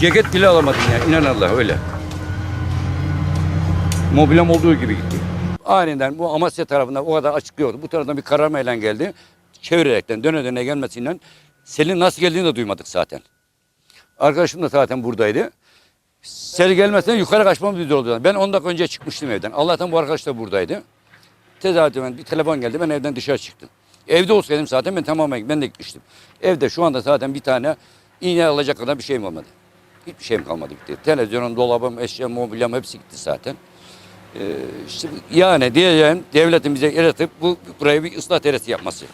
Ceket bile alamadım ya inan Allah öyle. Mobilyam olduğu gibi gitti. Aniden bu Amasya tarafında o kadar açıklıyordu. Bu taraftan bir kararmayla geldi. Çevirerekten döne döne gelmesiyle selin nasıl geldiğini de duymadık zaten. Arkadaşım da zaten buradaydı. Sel gelmesinden yukarı kaçmamız güzel oldu. Ben 10 dakika önce çıkmıştım evden. Allah'tan bu arkadaş da buradaydı. Tesadüfen bir telefon geldi. Ben evden dışarı çıktım. Evde olsaydım zaten ben tamamen ben de gitmiştim. Evde şu anda zaten bir tane iğne alacak kadar bir şeyim olmadı. Hiçbir şeyim kalmadı gitti. Televizyonum, dolabım, eşyam, mobilyam hepsi gitti zaten. Ee, işte yani diyeceğim devletin bize atıp bu burayı bir ıslah teresi yapması.